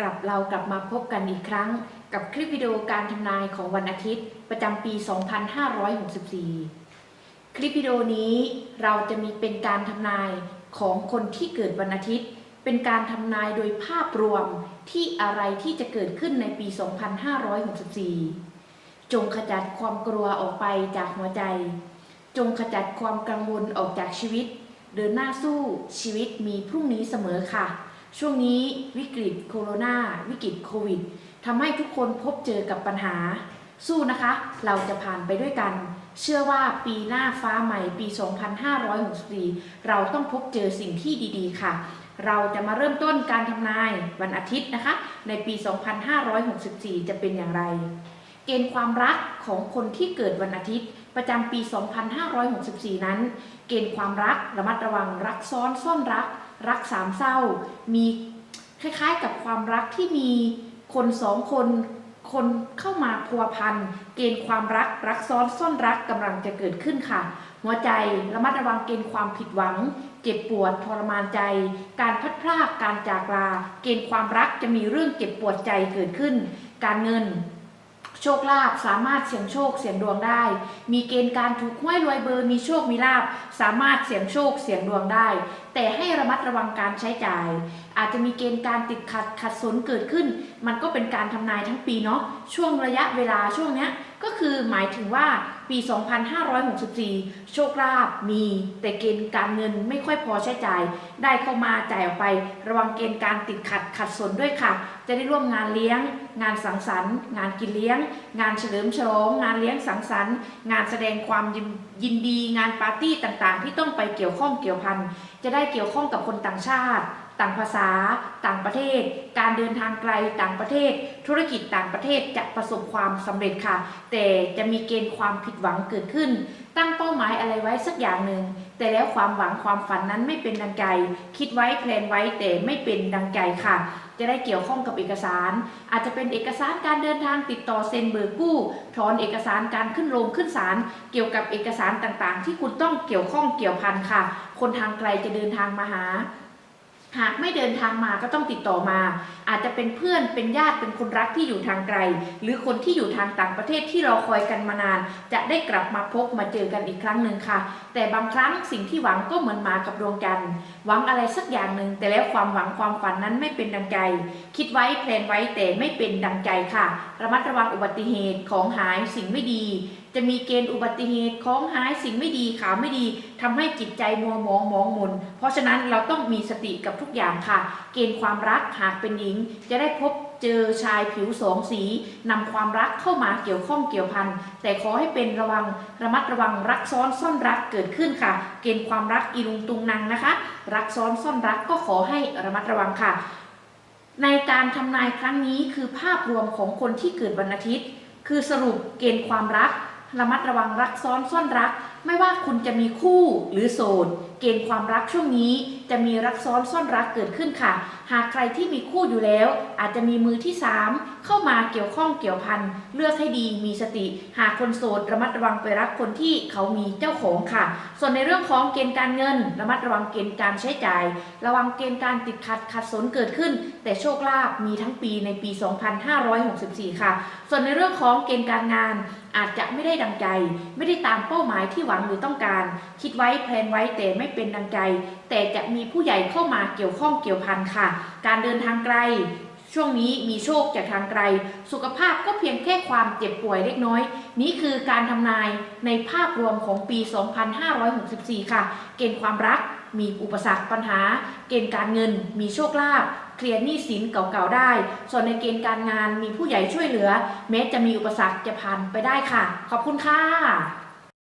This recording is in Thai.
กลับเรากลับมาพบกันอีกครั้ง กับคลิปวิดีโอการทำนายของวันอาทิตย์ ประจำปี 2564 คลิปวิดีโอนี้เราจะมีเป็นการทำนายของคนที่เกิดวันอาทิตย์ เป็นการทำนายโดยภาพรวมที่อะไรที่จะเกิดขึ้นในปี 2564 จงขจัดความกลัวออกไปจากหัวใจ จงขจัดความกังวลออกจากชีวิต เดินหน้าสู้ชีวิตมีพรุ่งนี้เสมอค่ะ ช่วงนี้วิกฤตโคโรนาวิกฤตโควิดทำให้ทุกคนพบเจอกับปัญหา สู้นะคะ เราจะผ่านไปด้วยกัน เชื่อว่าปีหน้าฟ้าใหม่ปี 2564 เราต้องพบเจอสิ่งที่ดีๆ ค่ะ เราจะมาเริ่มต้นการทำนายวันอาทิตย์นะคะ ในปี 2564 จะเป็นอย่างไร เกณฑ์ความรักของคนที่เกิดวันอาทิตย์ประจำปี 2564 นั้น เกณฑ์ความรักระมัดระวังรักซ้อนซ่อนรัก รักสามเศร้า มีคล้ายๆกับความรักที่มีคนสองคนคนเข้ามาพัวพันเกณฑ์ความรักรักซ้อนซ่อนรักกำลังจะเกิดขึ้นค่ะ หัวใจระมัดระวังเกณฑ์ความผิดหวัง เจ็บปวดทรมานใจ การพัดพรากการจากลา เกณฑ์ความรักจะมีเรื่องเจ็บปวดใจเกิดขึ้น การเงิน โชคลาภสามารถเสี่ยงโชคเสี่ยงดวงได้ มีเกณฑ์การถูกห้วยรวยเบอร์ มีโชคมีลาภสามารถเสี่ยงโชคเสี่ยงดวงได้ แต่ให้ระมัดระวังการใช้จ่าย อาจจะมีเกณฑ์การติดขัดขัดสนเกิดขึ้น มันก็เป็นการทำนายทั้งปีเนาะช่วงระยะเวลาช่วงเนี้ยก็คือหมายถึงว่าปี 2564 โชคลาภมีแต่เกณฑ์การเงินไม่ค่อยพอใช้จ่าย ได้เข้ามาจ่ายออกไป ระวังเกณฑ์การติดขัดขัดสนด้วยค่ะ จะได้ร่วมงานเลี้ยง งานสังสรรค์ งานกินเลี้ยง งานเฉลิมฉลอง งานเลี้ยงสังสรรค์ งานแสดงความยยินดี งานปาร์ตี้ต่างๆ ที่ต้องไปเกี่ยวข้องเกี่ยวพันจะได้เกี่ยวข้องกับคนต่างชาติ ต่างภาษา ต่างประเทศ การเดินทางไกลต่างประเทศ ธุรกิจต่างประเทศจะประสบความสำเร็จค่ะ แต่จะมีเกณฑ์ความผิดหวังเกิดขึ้น ตั้งเป้าหมายอะไรไว้สักอย่างหนึ่งแต่แล้วความหวังความฝันนั้นไม่เป็นดังใจ คิดไว้แพลนไว้แต่ไม่เป็นดังใจค่ะจะได้เกี่ยวข้องกับเอกสาร อาจจะเป็นเอกสารการเดินทางติดต่อเซ็นเบิกกู้ ถอนเอกสารการขึ้นโรงขึ้นศาลเกี่ยวกับเอกสารต่างๆ ที่คุณต้องเกี่ยวข้องเกี่ยวพันค่ะ คนทางไกลจะเดินทางมาหา หากไม่เดินทางมาก็ต้องติดต่อมา อาจจะเป็นเพื่อนเป็นญาติเป็นคนรักที่อยู่ทางไกล หรือคนที่อยู่ทางต่างประเทศที่รอคอยกันมานาน จะได้กลับมาพบมาเจอกันอีกครั้งหนึ่งค่ะ แต่บางครั้งสิ่งที่หวังก็เหมือนมากับดวงจันทร์หวังอะไรสักอย่างหนึ่งแต่แล้วความหวังความฝันนั้นไม่เป็นดังใจ คิดไว้แพลนไว้แต่ไม่เป็นดังใจค่ะ ระมัดระวังอุบัติเหตุของหายสิ่งไม่ดี จะมีเกณฑ์อุบัติเหตุของหายสิ่งไม่ดีข่าวไม่ดี ทำให้จิตใจมัวหมองมองมน เพราะฉะนั้นเราต้องมีสติกับทุกอย่างค่ะ เกณฑ์ความรักหากเป็นหญิง จะได้พบเจอชายผิวสองสีนำความรักเข้ามาเกี่ยวข้องเกี่ยวพันแต่ขอให้เป็นระวังระมัดระวังรักซ้อนซ่อนรักเกิดขึ้นค่ะ เกณฑ์ความรักอีลุงตุงนางนะคะ รักซ้อนซ่อนรักก็ขอให้ระมัดระวังค่ะ ในการทำนายครั้งนี้คือภาพรวมของคนที่เกิดวันอาทิตย์ คือสรุปเกณฑ์ความรัก ระมัดระวังรักซ้อนซ่อนรัก ไม่ว่าคุณจะมีคู่หรือโสดเกณฑ์ความรักช่วงนี้จะมีรักซ้อนซ่อนรักเกิดขึ้นค่ะ หากใครที่มีคู่อยู่แล้ว อาจจะมีมือที่ 3 เข้ามาเกี่ยวข้องเกี่ยวพันเลือกให้ดีมีสติ หากคนโสดระมัดระวังไปรักคนที่เขามีเจ้าของค่ะ ส่วนในเรื่องของเกณฑ์การเงิน ระมัดระวังเกณฑ์การใช้จ่าย ระวังเกณฑ์การติดขัดขัดสนเกิดขึ้น แต่โชคลาภมีทั้งปีในปี 2564 ค่ะ ส่วนในเรื่องของเกณฑ์การงาน อาจจะไม่ได้ดังใจ ไม่ได้ตามเป้าหมายที่หวังหรือต้องการ คิดไว้แพลนไว้แต่ไม่เป็นดังใจ แต่จะมีผู้ใหญ่เข้ามาเกี่ยวข้องเกี่ยวพันค่ะ การเดินทางไกล ช่วงนี้มีโชคจากทางไกล สุขภาพก็เพียงแค่ความเจ็บป่วยเล็กน้อย นี่คือการทำนายในภาพรวมของปี 2564 ค่ะ เกณฑ์ความรักมีอุปสรรคปัญหา เกณฑ์การเงิน มีโชคลาภเคลียร์หนี้สินเก่าๆได้ ส่วนในเกณฑ์การงานมีผู้ใหญ่ช่วยเหลือ แม้จะมีอุปสรรคจะผ่านไปได้ค่ะ ขอบคุณค่ะ